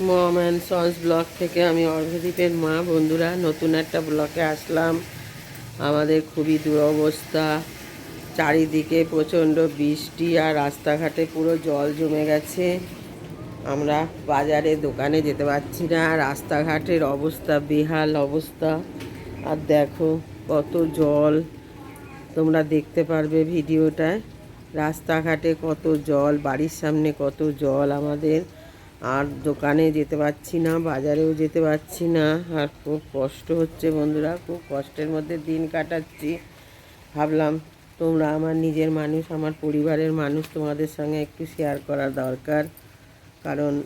Mom and sons blog থেকে আমি অর্ঘদীপের মা। বন্ধুরা, নতুন একটা ব্লকে আসলাম। আমাদের খুবই দুরবস্থা। চারিদিকে প্রচণ্ড বৃষ্টি আর রাস্তাঘাটে পুরো জল জমে গেছে। আমরা বাজারে, দোকানে যেতে পারছি না। রাস্তাঘাটের অবস্থা, বেহাল অবস্থা। আর দেখো, কত জল। তোমরা দেখতে পারবে ভিডিওটায়। রাস্তাঘাটে কত জল, বাড়ির সামনে কত জল আমাদের। আর দোকানে যেতে পারছি না, বাজারেও যেতে পারছি না। আর খুব কষ্ট হচ্ছে বন্ধুরা, খুব কষ্টের মধ্যে দিন কাটাচ্ছি। ভাবলাম তোমরা আমার নিজের মানুষ, আমার পরিবারের মানুষ তোমাদের সঙ্গে একটু শেয়ার করা দরকার। কারণ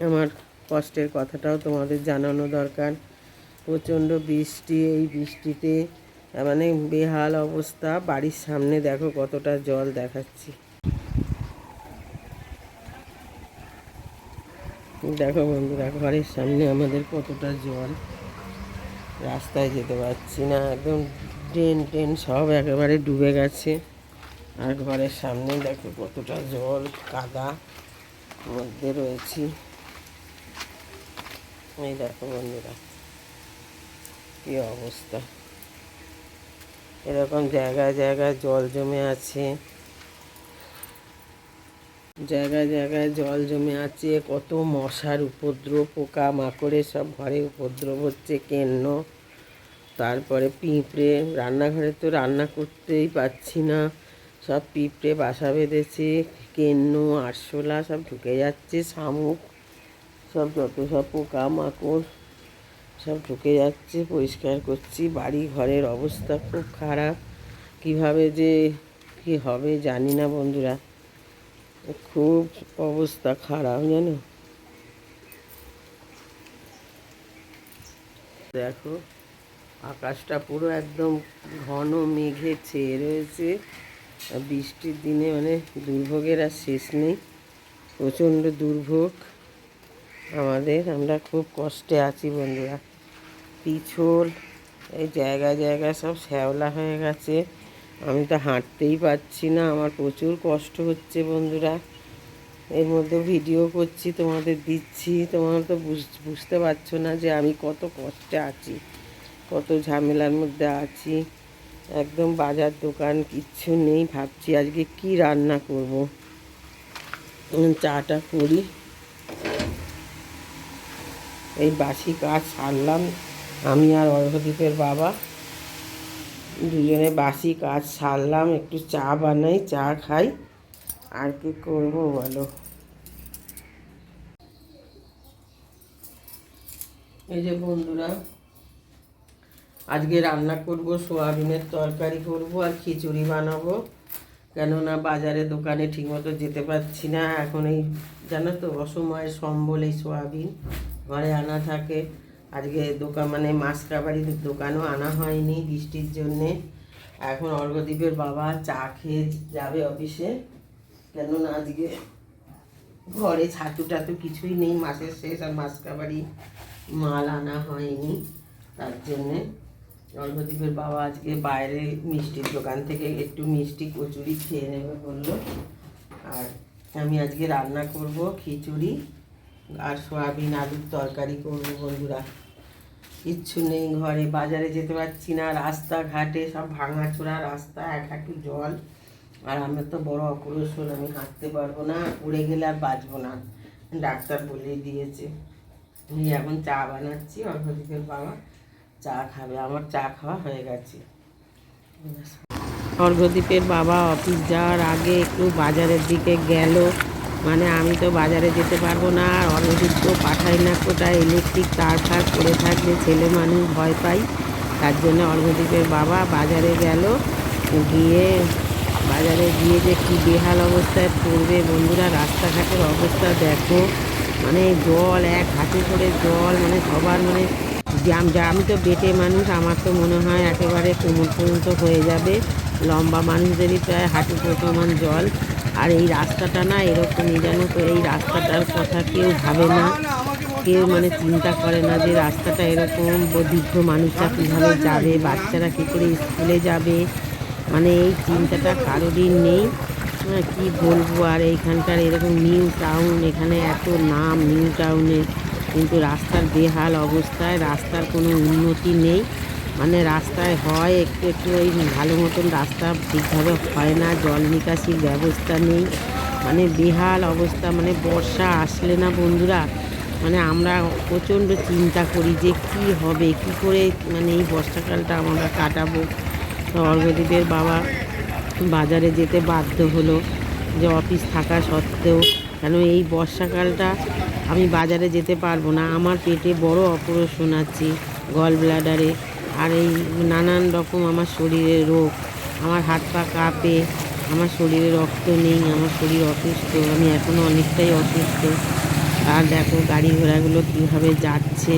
আমার কষ্টের কথাটাও তোমাদের জানানো দরকার। প্রচণ্ড বৃষ্টি, এই বৃষ্টিতে মানে বেহাল অবস্থা। বাড়ির সামনে দেখো কতটা জল দেখাচ্ছি। দেখো বন্ধুরা ঘরের সামনে আমাদের কতটা জল। রাস্তায় যেতে পারছি না, একদম ড্রেন ট্রেন সব একেবারে ডুবে গেছে। আর ঘরের সামনে দেখো কতটা জল, কাদা মধ্যে রয়েছি। এই দেখো বন্ধুরা, কি অবস্থা। এরকম জায়গায় জায়গায় জল জমে আছে। জায়গায় জায়গায় জল জমে আছে, কত মশার উপদ্রব, পোকা মাকড়ে সব ঘরে উপদ্রব হচ্ছে কেন্ন তারপরে পিঁপড়ে, রান্নাঘরে তো রান্না করতেই পাচ্ছি না। সব পিঁপড়ে বাসা বেঁধেছে কেন্ন আরশোলা সব ঢুকে যাচ্ছে, শামুক সব যত সব পোকা মাকড় সব ঢুকে যাচ্ছে, পরিষ্কার করছি। বাড়ি ঘরের অবস্থা খুব খারাপ। কীভাবে যে কি হবে জানি না বন্ধুরা। খুব অবস্থা খারাপ, জানো? দেখো, আকাশটা পুরো একদম ঘন মেঘে ছেয়ে রয়েছে। বৃষ্টির দিনে মানে দুর্ভোগের আর শেষ নেই, প্রচণ্ড দুর্ভোগ আমাদের। আমরা খুব কষ্টে আছি বন্ধুরা। পিছল, এই জায়গায় জায়গায় সব শ্যাওলা হয়ে গেছে। আমি তো হাঁটতেই পারছি না, আমার প্রচুর কষ্ট হচ্ছে বন্ধুরা। এর মধ্যে ভিডিও করছি, তোমাদের দিচ্ছি। তোমরা তো বুঝ- বুঝতে পারছ না যে আমি কত কষ্টে আছি, কত ঝামেলার মধ্যে আছি। একদম বাজার দোকান, কিচ্ছু নেই, ভাবছি আজকে কি রান্না করব। চাটা করি। এই বাসি কাজ সারলাম, আমি আর অর্ঘদীপের বাবা। দুজনে বাসি কাজ সারলাম, একটু চা বানাই, চা খাই। আর কি করব বলো? এই যে বন্ধুরা, আজকে রান্না করব, সোয়াবিনের তরকারি করব আর খিচুড়ি বানাবো। কেননা বাজারে দোকানে ঠিকমতো যেতে পারছি না। এখন এই, জানো তো অসময়ের সম্বল এই সোয়াবিন, ঘরে আনা থাকে। আজকে দোকান মানে মাসকাবাড়ির দোকানও আনা হয়নি বৃষ্টির জন্যে। এখন অর্ঘদ্বীপের বাবা চা খেয়ে যাবে অফিসে। কেননা আজকে ঘরে ছাতু টাতু কিছুই নেই, মাসের শেষ আর মাসকাবাড়ি মাল আনা হয়নি তার জন্যে। অর্ঘদ্বীপের বাবা আজকে বাইরে মিষ্টির দোকান থেকে একটু মিষ্টি কচুরি খেয়ে নেবে বলল। আর আমি আজকে রান্না করব খিচুড়ি। আর সোয়াবিন, আলুর তরকারি করব বন্ধুরা। কিচ্ছু নেই ঘরে, বাজারে যেতে পারছি না, রাস্তাঘাটে সব ভাঙাচোরা রাস্তা, এক হাঁটু জল। আর আমার তো বড় অপারেশন আমি হাঁটতে পারব না, উড়ে গেলে আর বাঁচবো না, ডাক্তার বলেই দিয়েছে। আমি এখন চা বানাচ্ছি অর্ঘদীপের বাবা চা খাবে, আমার চা খাওয়া হয়ে গেছে। অর্ঘদীপের বাবা অফিস যাওয়ার আগে একটু বাজারের দিকে গেল। মানে আমি তো বাজারে যেতে পারব না, আর তো পাঠাই না কোথায় ইলেকট্রিক তার ফার পড়ে থাকলে ছেলে মানুষ ভয় পাই। তার জন্য অর্ঘদীপের বাবা বাজারে গেল, গিয়ে বাজারে গিয়ে যে কী বেহাল অবস্থায় পড়বে বন্ধুরা, রাস্তাঘাটের অবস্থা দেখো। মানে জল, এক হাতে করে জল মানে সবার মানে আমি তো বেটে মানুষ, আমার তো মনে হয় একেবারে কোমর পর্যন্ত হয়ে যাবে। লম্বা মানুষদেরই প্রায় হাঁটু সমান জল। আর এই রাস্তাটা না এরকমই জানো তো, এই রাস্তাটার কথা কেউ ভাবে না। কেউ মানে চিন্তা করে না যে রাস্তাটা এরকম বৃদ্ধ মানুষরা কীভাবে যাবে, বাচ্চারা কী করে স্কুলে যাবে। মানে এই চিন্তাটা কারোরই নেই। হ্যাঁ কী বলব আর এইখানকার এরকম নিউ টাউন এখানে এত নাম নিউ টাউনে কিন্তু রাস্তার বেহাল অবস্থায় রাস্তার কোনো উন্নতি নেই। মানে রাস্তায় হয়, একটু একটু ওই ভালো মতন রাস্তা ঠিকভাবে হয় না, জল নিকাশির ব্যবস্থা নেই। মানে বেহাল অবস্থা মানে বর্ষা আসলে না বন্ধুরা। মানে আমরা প্রচণ্ড চিন্তা করি যে কি হবে, কি করে মানে এই বর্ষাকালটা আমরা কাটাবো। অর্ঘদ্বীপের বাবা বাজারে যেতে বাধ্য হলো যে অফিস থাকা সত্ত্বেও কেন এই বর্ষাকালটা আমি বাজারে যেতে পারব না। আমার পেটে বড় অপারেশন আছে গল ব্লাডারে আর এই নানান রকম আমার শরীরে রোগ। আমার হাত পা কাঁপে, আমার শরীরে রক্ত নেই, আমার শরীর অসুস্থ, আমি এখনও অনেকটাই অসুস্থ। আর দেখো গাড়ি ঘোড়াগুলো কীভাবে যাচ্ছে।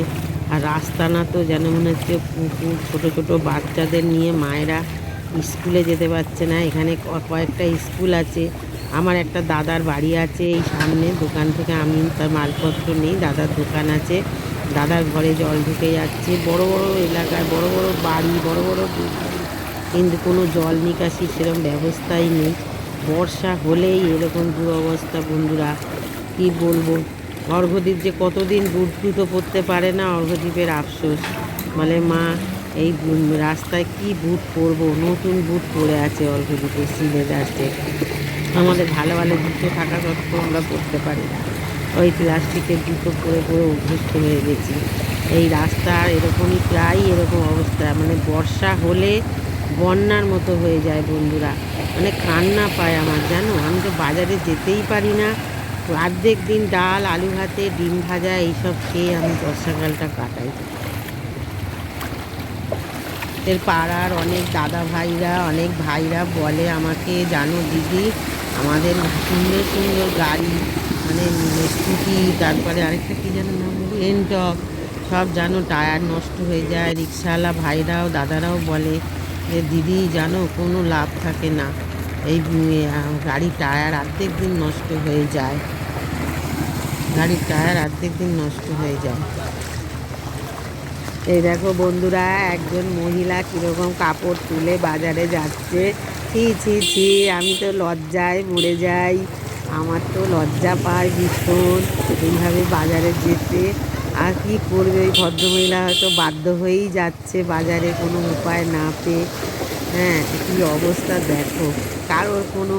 আর রাস্তা না তো যেন মনে হচ্ছে পুকুর, ছোটো ছোটো বাচ্চাদের নিয়ে মায়েরা স্কুলে যেতে পারছে না। এখানে কয়েকটা স্কুল আছে। আমার একটা দাদার বাড়ি আছে এই সামনে। দোকান থেকে আমি তার মালপত্র নেই, দাদার দোকান আছে। দাদার ঘরে জল ঢুকে যাচ্ছে। বড় বড় এলাকায়, বড় বড় বাড়ি, বড় বড় কিন্তু কোনো জল নিকাশি সেরকম ব্যবস্থাই নেই। বর্ষা হলেই এরকম দুরবস্থা, বন্ধুরা। কি বলব? অর্ঘদ্বীপ যে কতদিন জুতো পরতে পারে না অর্ঘদ্বীপের আফসোস। বলে, মা, এই রাস্তায় কি বুট পরবো? নতুন বুট পরে আছে অর্ঘদ্বীপের সিলে যাচ্ছে আমাদের ভালো ভালো জুতো থাকা সত্ত্বেও আমরা পরতে পারি না। ওই প্লাস্টিকের জুতো পরে পরে অভ্যস্ত হয়ে গেছি। এই রাস্তার এরকমই প্রায় এরকম অবস্থা। মানে বর্ষা হলে বন্যার মতো হয়ে যায় বন্ধুরা। মানে কান্না পায় আমার, জানো? আমি তো বাজারে যেতেই পারি না। অর্ধেক দিন ডাল, আলু ভাতে, ডিম ভাজা, এইসব খেয়ে আমি বর্ষাকালটা কাটাই। এর পাড়ার অনেক দাদা ভাইরা অনেক ভাইরা বলে আমাকে, জানো দিদি, আমাদের সুন্দর সুন্দর গাড়ি মানে স্কুটি, তারপরে আরেকটা কী যেন নাম বলি এনটক সব জানো টায়ার নষ্ট হয়ে যায়, রিক্সাওয়ালা ভাইরাও, দাদারাও বলে যে, দিদি, জানো, কোনো লাভ থাকে না। এই গাড়ির টায়ার অর্ধেক দিন নষ্ট হয়ে যায়। গাড়ির টায়ার অর্ধেক দিন নষ্ট হয়ে যায়। এই দেখো বন্ধুরা, একজন মহিলা কীরকম কাপড় তুলে বাজারে যাচ্ছে। ছি ছি ছি, আমি তো লজ্জায় মরে যাই। আমার তো লজ্জা পায় ভীষণ। এইভাবে বাজারে যেতে। আর কি করবে ওই ভদ্রমহিলা? হয়তো বাধ্য হয়েই যাচ্ছে বাজারে কোনো উপায় না পেয়ে। হ্যাঁ কী অবস্থা দেখো। কারোর কোনো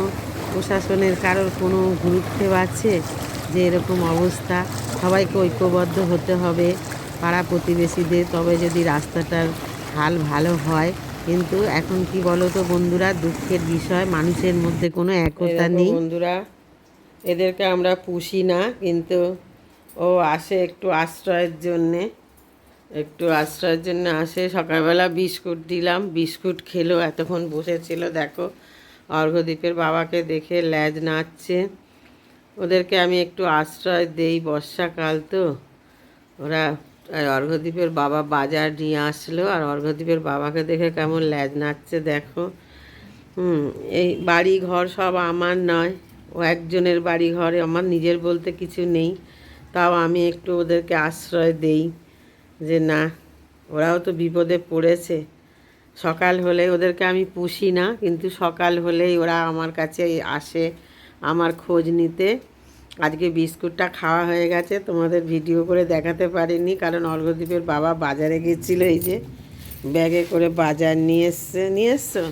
প্রশাসনের কারোর কোনো গুরুত্ব আছে যে এরকম অবস্থা? সবাইকে ঐক্যবদ্ধ হতে হবে পাড়া প্রতিবেশীদের। তবে যদি রাস্তাটার হাল ভালো হয় কিন্তু এখন কি বলো তো বন্ধুরা? দুঃখের বিষয়। মানুষের মধ্যে কোনো একতা নেই। বন্ধুরা এদেরকে আমরা পুষি না, কিন্তু ও আসে একটু আশ্রয়ের জন্যে। একটু আশ্রয়ের জন্য আসে। সকালবেলা বিস্কুট দিলাম। বিস্কুট খেলো, এতক্ষণ বসেছিল, দেখো। অর্ঘদ্বীপের বাবাকে দেখে ল্যাজ নাচছে। ওদেরকে আমি একটু আশ্রয় দেই বর্ষাকাল তো। ওরা আর অর্ঘদ্বীপের বাবা বাজার নিয়ে আসলো, আর অর্ঘদ্বীপের বাবাকে দেখে কেমন ল্যাজ নাচছে, দেখো। হুম, এই বাড়ি ঘর সব আমার নয়। ও একজনের বাড়ি ঘরে, আমার নিজের বলতে কিছু নেই। তাও আমি একটু ওদেরকে আশ্রয় দেই যে না, ওরাও তো বিপদে পড়েছে। সকাল হলে ওদেরকে আমি পুষি না, কিন্তু সকাল হলেই ওরা আমার কাছে আসে আমার খোঁজ নিতে। আজকে বিস্কুটটা খাওয়া হয়ে গেছে, তোমাদের ভিডিও করে দেখাতে পারিনি, কারণ অর্ঘদ্বীপের বাবা বাজারে গেছিল এই যে, ব্যাগে করে বাজার নিয়ে এসছে, নিয়ে এসছো?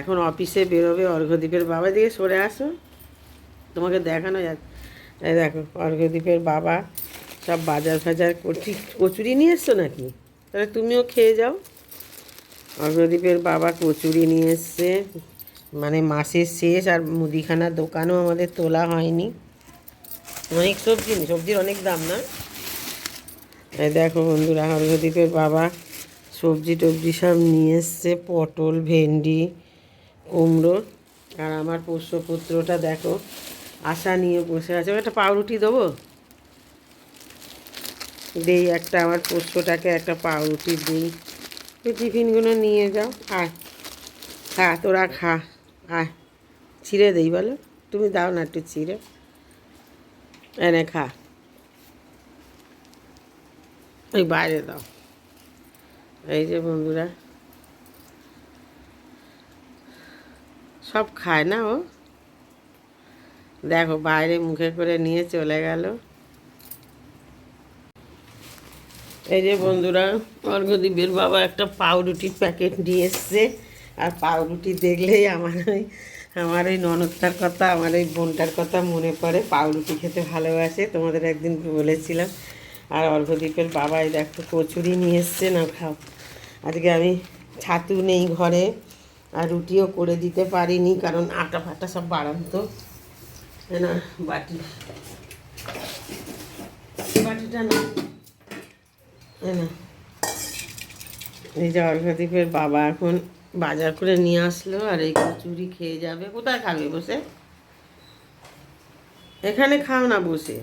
এখন অফিসে বেরোবে অর্ঘদ্বীপের বাবা দিকে সরে আসো। তোমাকে দেখানো যাচ্ছে এই দেখো অর্ঘদ্বীপের বাবা সব বাজার ফাজার করছি। কচুরি নিয়ে এসছো নাকি? তাহলে তুমিও খেয়ে যাও। অর্ঘদ্বীপের বাবা কচুরি নিয়ে এসছে। মানে মাসের শেষ আর মুদিখানার দোকানও আমাদের তোলা হয়নি। অনেক সবজি সবজির অনেক দাম না? এই দেখো বন্ধুরা অর্ঘদ্বীপের বাবা সবজি টবজি সব নিয়ে এসছে, পটল, ভেন্ডি, কুমড়ো। আর আমার পোষ্যপুত্রটা দেখো আশা নিয়ে বসে আছে। একটা পাউরুটি দেবো? দেই একটা আমার পোষ্যটাকে একটা পাউরুটি দিই। তুই টিফিনগুলো নিয়ে যাও। আয়। খা, তোরা খা। আয়। ছিঁড়ে দেই বলো? তুমি দাও না একটু ছিঁড়ে। এনে খা। ওই বাইরে দাও। এই যে বন্ধুরা। সব খায় না ও? দেখো বাইরে মুখে করে নিয়ে চলে গেল। এই যে বন্ধুরা অর্ঘদ্বীপের বাবা একটা পাউরুটির প্যাকেট নিয়ে এসছে। আর পাউরুটি দেখলেই আমার ওই আমার ওই ননদটার কথা, আমার ওই বোনটার কথা মনে পড়ে। পাউরুটি খেতে ভালোবাসে, তোমাদের একদিন বলেছিলাম। আর অর্ঘদ্বীপের বাবাই দেখো কচুরি নিয়ে এসছে না খাও। আজকে আমি ছাতু নেই ঘরে, আর রুটিও করে দিতে পারিনি, কারণ আটা ফাটা সব বাড়ান্ত। না বাটি বাটিটা না না এই যে অর্ঘদ্বীপের বাবা এখন বাজার করে নিয়ে আসলো আর এই কচুরি খেয়ে যাবে। কোথায় খাবে বসে? এখানে খাও না বসে।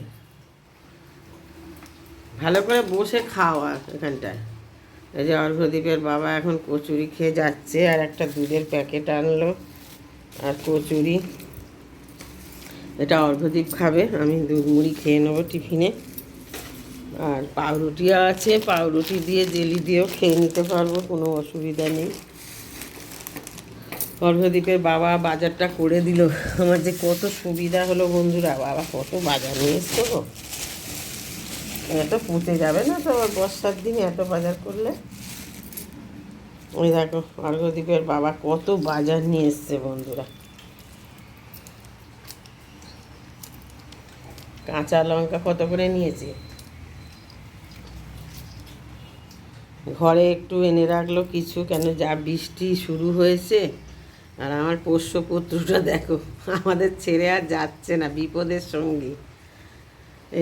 ভালো করে বসে খাওয়া এখানটায়। এই যে অর্ঘদ্বীপের বাবা এখন কচুরি খেয়ে যাচ্ছে আর একটা দুধের প্যাকেট আনলো আর কচুরি। এটা অর্ঘদ্বীপ খাবে। আমি দুধ মুড়ি খেয়ে নেব টিফিনে। আর পাউরুটিও আছে। পাউরুটি দিয়ে জেলি দিয়েও খেয়ে নিতে পারব, কোনো অসুবিধা নেই। অর্ঘদ্বীপের বাবা বাজারটা করে দিল। আমার যে কত সুবিধা হলো বন্ধুরা, বাবা কত বাজার নিয়ে এসছো গো। এত পুঁতে যাবে না তো আবার বর্ষার দিনে এত বাজার করলে? ওই দেখো অর্ঘদ্বীপের বাবা কত বাজার নিয়ে এসছে বন্ধুরা। কাঁচা লঙ্কা কত করে নিয়েছে? ঘরে একটু এনে রাখল কিছু, কেন যা বৃষ্টি শুরু হয়েছে। আর আমার পোষ্যপুত্রটা দেখো, আমাদের ছেড়ে আর যাচ্ছে না বিপদের সঙ্গী।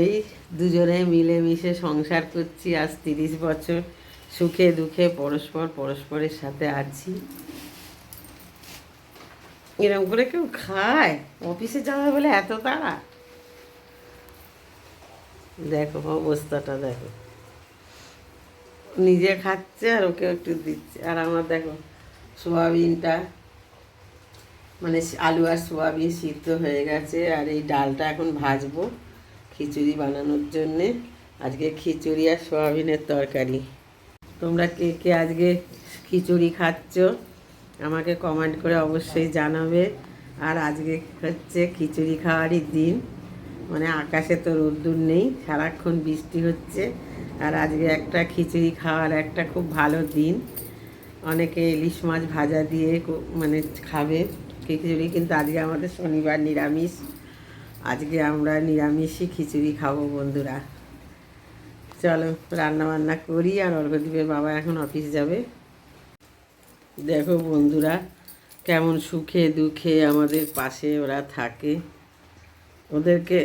এই দুজনে মিলেমিশে সংসার করছি, আজ তিরিশ বছর সুখে দুঃখে পরস্পর পরস্পরের সাথে আছি। এরকম করে কেউ খায়, অফিসে যাবে বলে এত তাড়া। দেখো অবস্থাটা দেখো। নিজে খাচ্ছে আর ওকে একটু দিচ্ছে। আর আমার দেখো সোয়াবিনটা মানে আলু আর সোয়াবিন সিদ্ধ হয়ে গেছে। আর এই ডালটা এখন ভাজবো খিচুড়ি বানানোর জন্যে। আজকে খিচুড়ি আর সোয়াবিনের তরকারি। তোমরা কে কে আজকে খিচুড়ি খাচ্ছ আমাকে কমেন্ট করে অবশ্যই জানাবে। আর আজকে হচ্ছে খিচুড়ি খাওয়ারই দিন। মানে আকাশে তো রোদ্দুর নেই, সারাক্ষণ বৃষ্টি হচ্ছে। আর আজকে একটা খিচুড়ি খাওয়ার একটা খুব ভালো দিন। অনেকে ইলিশ মাছ ভাজা দিয়ে মানে খাবে খিচুড়ি, কিন্তু আজকে আমাদের শনিবার নিরামিষ। আজকে আমরা নিরামিষই খিচুড়ি খাব বন্ধুরা। চলো রান্না বান্না করি আর অর্ঘদ্বীপের বাবা এখন অফিস যাবে। দেখো বন্ধুরা, কেমন সুখে দুঃখে আমাদের পাশে ওরা থাকে। ওদেরকে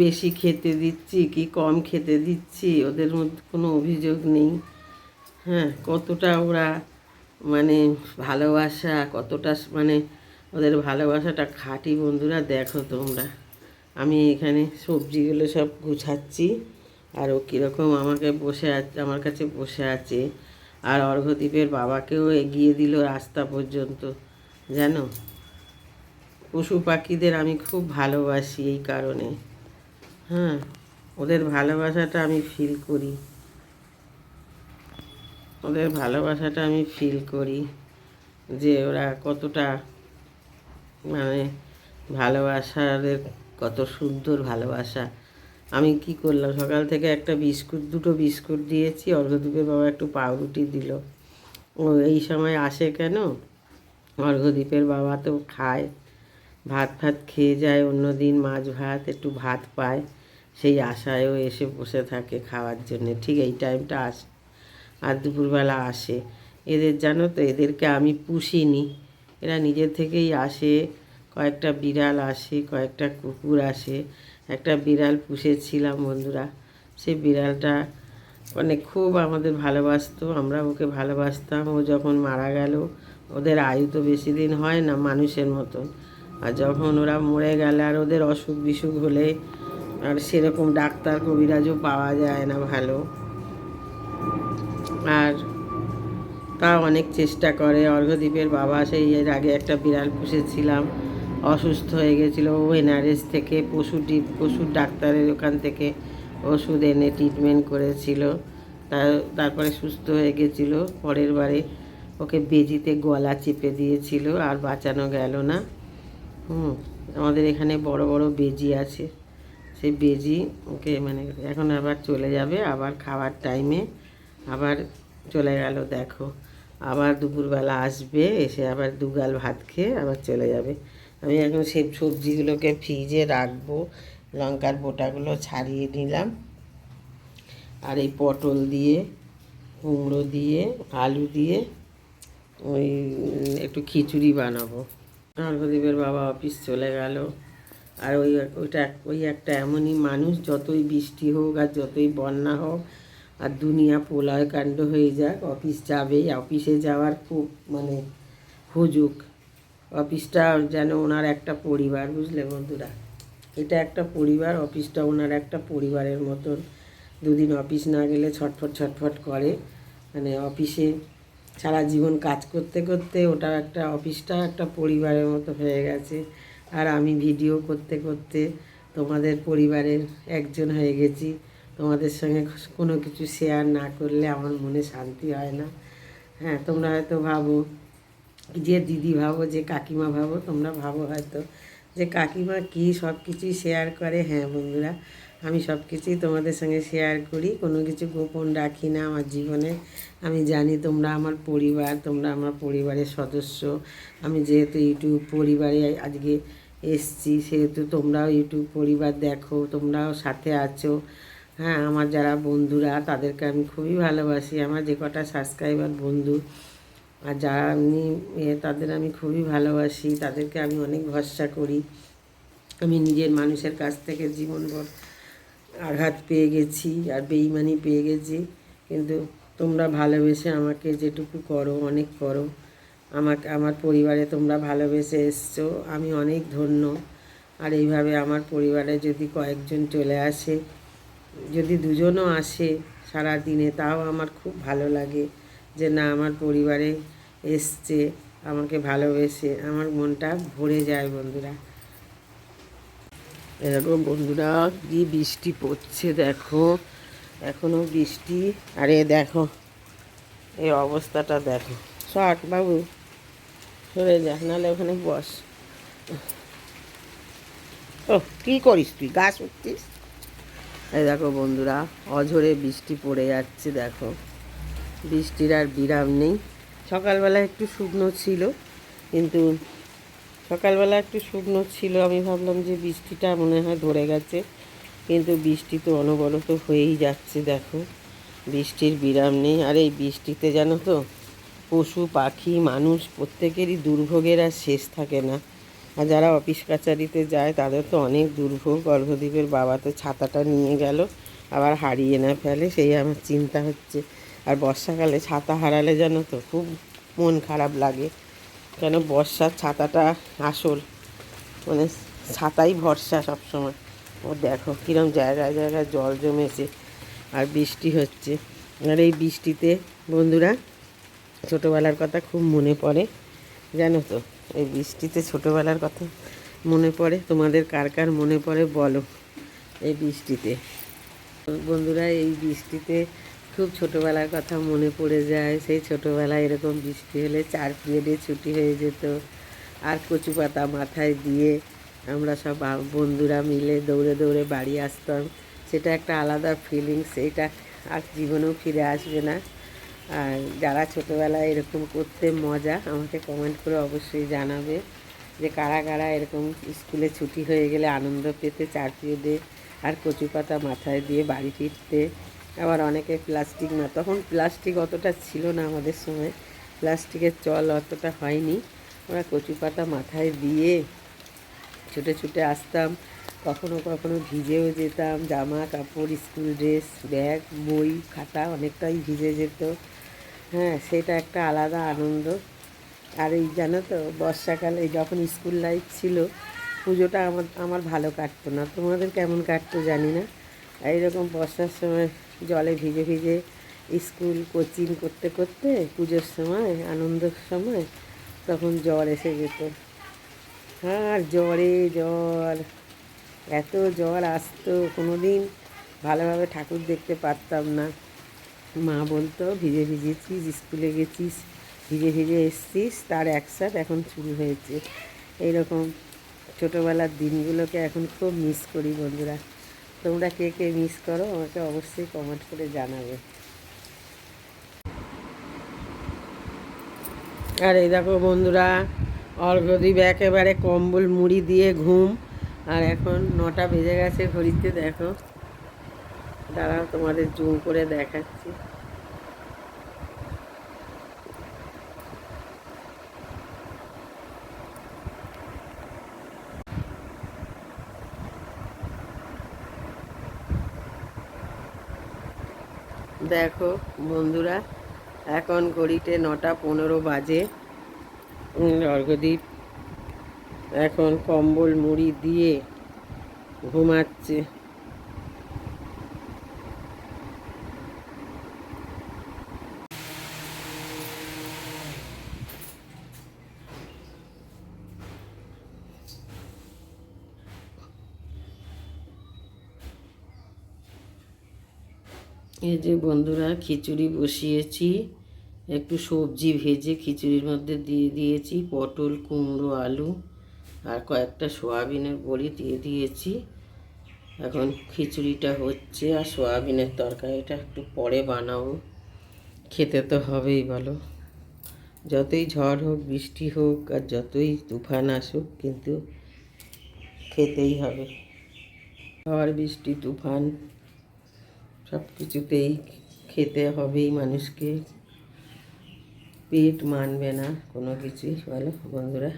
বেশি খেতে দিচ্ছি কি কম খেতে দিচ্ছি, ওদের মধ্যে কোনো অভিযোগ নেই। হ্যাঁ কতটা ওরা মানে ভালোবাসা, কতটা মানে ওদের ভালোবাসাটা খাঁটি বন্ধুরা, দেখো তোমরা। আমি এখানে সবজিগুলো সব গুছাচ্ছি, আর ও কীরকম আমাকে বসে আছে আমার কাছে বসে আছে। আর অর্ঘদ্বীপের বাবাকেও এগিয়ে দিল রাস্তা পর্যন্ত, জানো? পশু পাখিদের আমি খুব ভালোবাসি এই কারণে। হ্যাঁ ওদের ভালোবাসাটা আমি ফিল করি। ওদের ভালোবাসাটা আমি ফিল করি যে ওরা কতটা মানে ভালোবাসাদের, কত সুন্দর ভালোবাসা। আমি কি করলাম, সকাল থেকে একটা বিস্কুট, দুটো বিস্কুট দিয়েছি অর্ঘদ্বীপের বাবা একটু পাউরুটি দিল। ও এই সময় আসে কেন? অর্ঘদ্বীপের বাবা তো খায়। ভাত ভাত খেয়ে যায়, অন্য দিন মাছ ভাত, একটু ভাত পায়। সেই আশায়ও এসে বসে থাকে খাওয়ার জন্যে। ঠিক এই টাইমটা আস, আর দুপুরবেলা আসে। এদের জানো তো, এদেরকে আমি পুষিনি। এরা নিজের থেকেই আসে, কয়েকটা বিড়াল আসে, কয়েকটা কুকুর আসে। একটা বিড়াল পুষেছিলাম বন্ধুরা। সেই বিড়ালটা মানে খুব আমাদের ভালোবাসতো, আমরা ওকে ভালোবাসতাম। ও যখন মারা গেল, ওদের আয়ু তো বেশি দিন হয় না মানুষের মতন। আর যখন ওরা মরে গেলে আর ওদের অসুখ বিসুখ হলে আর সেরকম ডাক্তার কবিরাজও পাওয়া যায় না ভালো। আর তা অনেক চেষ্টা করে। অর্ঘদ্বীপের বাবা সেই এর আগে একটা বিড়াল পুষেছিলাম। অসুস্থ হয়ে গেছিল। ও এনআরএস থেকে পশু পশুর ডাক্তারের ওখান থেকে ওষুধ এনে ট্রিটমেন্ট করেছিল। তার তারপরে সুস্থ হয়ে গেছিল। পরের বারে ওকে বেজিতে গলা চেপে দিয়েছিল। আর বাঁচানো গেল না। হুম, আমাদের এখানে বড় বড় বেজি আছে। সেই বেজি ওকে মানে এখন আবার চলে যাবে, আবার খাওয়ার টাইমে আবার চলে গেল, দেখো। আবার দুপুরবেলা আসবে, এসে আবার দুগাল ভাত খেয়ে আবার চলে যাবে। আমি এখন সেই সবজিগুলোকে ফ্রিজে রাখব, লঙ্কার বোটাগুলো ছাড়িয়ে নিলাম। আর এই পটল দিয়ে, কুমড়ো দিয়ে, আলু দিয়ে, ওই, একটু খিচুড়ি বানাবো। অর্ঘদীপের বাবা অফিস চলে গেল। আর ওই, ওইটা ওই একটা এমনই মানুষ, যতই বৃষ্টি হোক আর যতই বন্যা হোক, আর দুনিয়া প্রলয় কাণ্ড হয়ে যাক, অফিস যাবেই। অফিসে যাওয়ার খুব মানে হুজুক অফিসটা যেন ওনার একটা পরিবার, বুঝলে বন্ধুরা? এটা একটা পরিবার, অফিসটা ওনার একটা পরিবারের মতন। দুদিন অফিস না গেলে ছটফট ছটফট করে। মানে অফিসে সারা জীবন কাজ করতে করতে ওটা একটা অফিসটা একটা পরিবারের মতো হয়ে গেছে। আর আমি ভিডিও করতে করতে তোমাদের পরিবারের একজন হয়ে গেছি। তোমাদের সঙ্গে কোনো কিছু শেয়ার না করলে আমার মনে শান্তি হয় না। হ্যাঁ তোমরা হয়তো ভাবো, যে দিদি ভাবো, যে কাকিমা ভাবো, তোমরা ভাবো হয়তো যে কাকিমা কি সব কিছুই শেয়ার করে। হ্যাঁ বন্ধুরা আমি সব কিছুই তোমাদের সঙ্গে শেয়ার করি। কোনো কিছু গোপন রাখি না আমার জীবনে। আমি জানি তোমরা আমার পরিবার, তোমরা আমার পরিবারের সদস্য। আমি যেহেতু ইউটিউব পরিবারে আজকে এসছি, সেহেতু তোমরাও ইউটিউব পরিবার দেখো, তোমরাও সাথে আছো। হ্যাঁ আমার যারা বন্ধুরা, তাদেরকে আমি খুবই ভালোবাসি। আমার যে কটা সাবস্ক্রাইবার বন্ধু, আর যারা এমনি তাদের আমি খুবই ভালোবাসি। তাদেরকে আমি অনেক ভরসা করি। আমি নিজের মানুষের কাছ থেকে জীবনভর আঘাত পেয়ে গেছি আর বেইমানি পেয়ে গেছি। কিন্তু তোমরা ভালোবেসে আমাকে যেটুকু করো, অনেক করো। আমাকে, আমার পরিবারে তোমরা ভালোবেসে এসছো, আমি অনেক ধন্য। আর এইভাবে আমার পরিবারে যদি কয়েকজন চলে আসে, যদি দুজনও আসে সারা দিনে তাও আমার খুব ভালো লাগে যে না, আমার পরিবারে এসছে, আমাকে ভালোবেসে, আমার মনটা ভরে যায় বন্ধুরা। এরকম বন্ধুরা কি বৃষ্টি পড়ছে দেখো। এখনও বৃষ্টি। আরে দেখো, এই অবস্থাটা দেখো। শট বাবু, সরে যা, নাহলে ওখানে বস। ও কী করিস তুই? গাছ উঠতিস এই দেখো বন্ধুরা, অঝরে বৃষ্টি পড়ে যাচ্ছে দেখো। বৃষ্টির আর বিরাম নেই। সকালবেলা একটু শুকনো ছিল, কিন্তু সকালবেলা একটু শুকনো ছিল, আমি ভাবলাম যে বৃষ্টিটা মনে হয় ধরে গেছে, কিন্তু বৃষ্টি তো অনবরত হয়েই যাচ্ছে, দেখো। বৃষ্টির বিরাম নেই, আর এই বৃষ্টিতে জানো তো, পশু, পাখি, মানুষ প্রত্যেকেরই দুর্ভোগের আর শেষ থাকে না। আর যারা অফিস কাছারিতে যায়, তাদের তো অনেক দুর্ভোগ অর্ঘদ্বীপের বাবা তো ছাতাটা নিয়ে গেল, আবার হারিয়ে না ফেলে, সেই আমার চিন্তা হচ্ছে। আর বর্ষাকালে ছাতা হারালে জানো তো, খুব মন খারাপ লাগে। কেন বর্ষার ছাতাটা আসল? মানে ছাতাই ভরসা সবসময়। ও দেখো কীরকম জায়গায় জায়গায় জল জমেছে আর বৃষ্টি হচ্ছে। আর এই বৃষ্টিতে বন্ধুরা, ছোটোবেলার কথা খুব মনে পড়ে, জানো তো? এই বৃষ্টিতে ছোটোবেলার কথা মনে পড়ে? তোমাদের কার কার মনে পড়ে বলো এই বৃষ্টিতে? বন্ধুরা, এই বৃষ্টিতে খুব ছোটোবেলার কথা মনে পড়ে যায়। সেই ছোটোবেলায় এরকম বৃষ্টি হলে চার পিরিয়ডে ছুটি হয়ে যেত। আর কচু পাতা মাথায় দিয়ে আমরা সব বন্ধুরা মিলে দৌড়ে দৌড়ে বাড়ি আসতাম। সেটা একটা আলাদা ফিলিংস সেইটা আর জীবনেও ফিরে আসবে না। আর যারা ছোটোবেলায় এরকম করতে মজা, আমাকে কমেন্ট করে অবশ্যই জানাবে যে কারা কারা এরকম স্কুলে ছুটি হয়ে গেলে আনন্দ পেতে চার পিরিয়ডে আর কচু পাতা মাথায় দিয়ে বাড়ি ফিরতে আবার অনেকে প্লাস্টিক না। তখন প্লাস্টিক অতটা ছিল না আমাদের সময়। প্লাস্টিকের চল অতটা হয়নি। ওরা কচু পাতা মাথায় দিয়ে ছুটে ছুটে আসতাম। কখনো কখনো ভিজেও যেতাম। জামা কাপড়, স্কুল ড্রেস, ব্যাগ, বই, খাতা অনেকটাই ভিজে যেত। হ্যাঁ সেটা একটা আলাদা আনন্দ। আর এই জানো তো, বর্ষাকালে যখন স্কুল লাইফ ছিল, পুজোটা আমার আমার ভালো কাটতো না। তোমাদের কেমন কাটতো জানি না। এইরকম বর্ষার সময় জলে ভিজে ভিজে স্কুল কোচিং করতে করতে পুজোর সময়, আনন্দের সময় তখন জ্বর এসে যেত। আর জ্বরে জ্বর, এত জ্বর আসতো কোনো দিন ভালোভাবে ঠাকুর দেখতে পারতাম না। মা বলতো, ভিজে ভিজেছিস, স্কুলে গেছিস, ভিজে ভিজে এসছিস, তার একসাথ এখন শুরু হয়েছে। এইরকম ছোটোবেলার দিনগুলোকে এখন খুব মিস করি বন্ধুরা। তোমরা কে কে মিস করো, আমাকে অবশ্যই কমেন্ট করে জানাবে। আর এই দেখো বন্ধুরা অর্ঘদীপ একেবারে কম্বল মুড়ি দিয়ে ঘুম। আর এখন নটা বেজে গেছে, ঘড়িতে দেখো। দাঁড়াও তোমাদের জুম করে দেখাচ্ছি। দেখো বন্ধুরা এখন ঘড়িতে নটা পনেরো বাজে। অর্ঘদ্বীপ এখন কম্বল মুড়ি দিয়ে ঘুমাচ্ছে। এই যে বন্ধুরা খিচুড়ি বসিয়েছি, একটু সবজি ভেজে খিচুড়ির মধ্যে দিয়ে দিয়েছি, পটল, কুমড়ো, আলু আর কয়েকটা সোয়াবিনের বড়ি দিয়ে দিয়েছি। এখন খিচুড়িটা হচ্ছে আর সোয়াবিনের তরকারিটা একটু পরে বানাবো। খেতে তো হবেই বলো। যতই ঝড় হোক, বৃষ্টি হোক আর যতই তুফান আসুক, কিন্তু খেতেই হবে। ঝড়, বৃষ্টি, তুফান সব কিছুতেই খেতে হবেই মানুষকে। পেট মানবে না কোনো কিছুই। বলো বন্ধুরা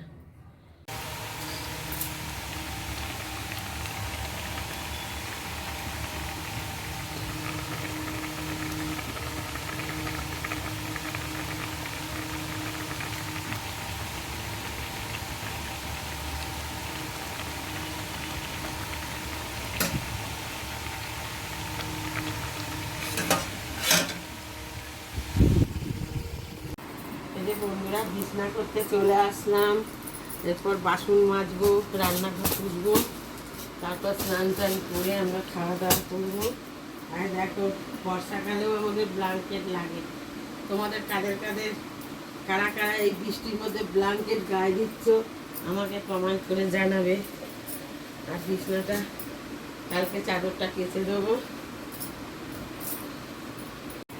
এই যে বন্ধুরা বিছনা করতে চলে আসলাম। এরপর বাসন মাজবো, রান্নাঘর খুঁজবো তারপর স্নান টান করে আমরা খাওয়া দাওয়া করব। আর দেখো, বর্ষাকালেও আমাদের ব্ল্যাঙ্কেট লাগে। তোমাদের কাদের কাদের, কারা কারা এই বৃষ্টির মধ্যে ব্ল্যাঙ্কেট গায়ে দিচ্ছ, আমাকে কমেন্ট করে জানাবে। আর বিছনাটা, কালকে চাদরটা কেচে দেবো।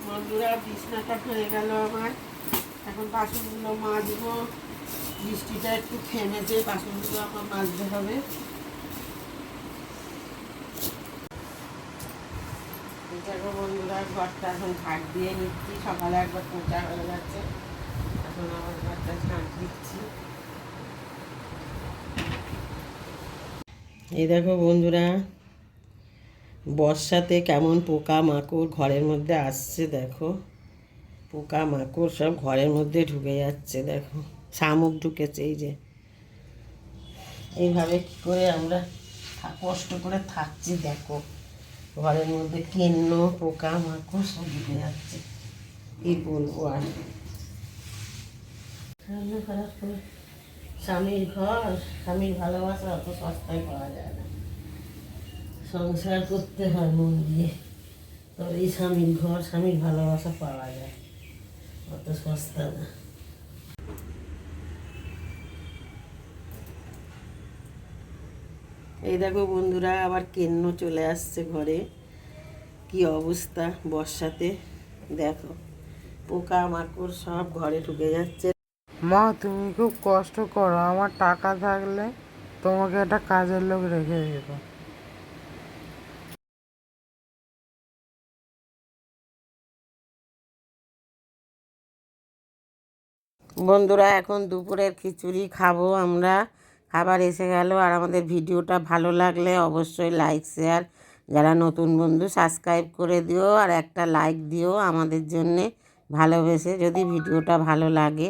বন্ধুরা, বিছনাটা হয়ে গেল আমার। এখন বাসনগুলো মাজবো। বৃষ্টিটা একটু থেমেছে বাসনগুলো আমার মাজতে হবে। দেখো বন্ধুরা, ঘরটা এখন ঝাঁট দিয়ে নিচ্ছি। সকালে একবার পোঁচা হয়ে গেছে। এখন আবার ঘরটা ঝাঁট দিচ্ছি। এই দেখো বন্ধুরা, বর্ষাতে কেমন পোকা মাকড় ঘরের মধ্যে আসছে, দেখো। পোকা মাকড় সব ঘরের মধ্যে ঢুকে যাচ্ছে, দেখো। শামুক ঢুকেছে এই যে। এইভাবে কি করে আমরা কষ্ট করে থাকছি, দেখো। ঘরের মধ্যে কেন্ন, পোকা মাকড় সব ঢুকে যাচ্ছে। কি বলব আর? স্বামীর ঘর, স্বামীর ভালোবাসা অত সস্তায় পাওয়া যায় না। সংসার করতে হয় মন দিয়ে। তবেই স্বামীর ঘর, স্বামীর ভালোবাসা পাওয়া যায়। অত সস্তা না এই দেখো বন্ধুরা আবার কেন্ন চলে আসছে ঘরে। কি অবস্থা বর্ষাতে? দেখো পোকা মাকড় সব ঘরে ঢুকে যাচ্ছে। মা তুমি খুব কষ্ট করো। আমার টাকা থাকলে তোমাকে একটা কাজের লোক রেখে দিত বন্ধুরা, এখন দুপুরের খিচুড়ি খাব আমরা। খাবার এসে গেল আর আমাদের ভিডিওটা ভালো লাগলে অবশ্যই লাইক শেয়ার যারা নতুন বন্ধু সাবস্ক্রাইব করে দিও আর একটা লাইক দিও আমাদের জন্যে ভালোবেসে, যদি ভিডিওটা ভালো লাগে।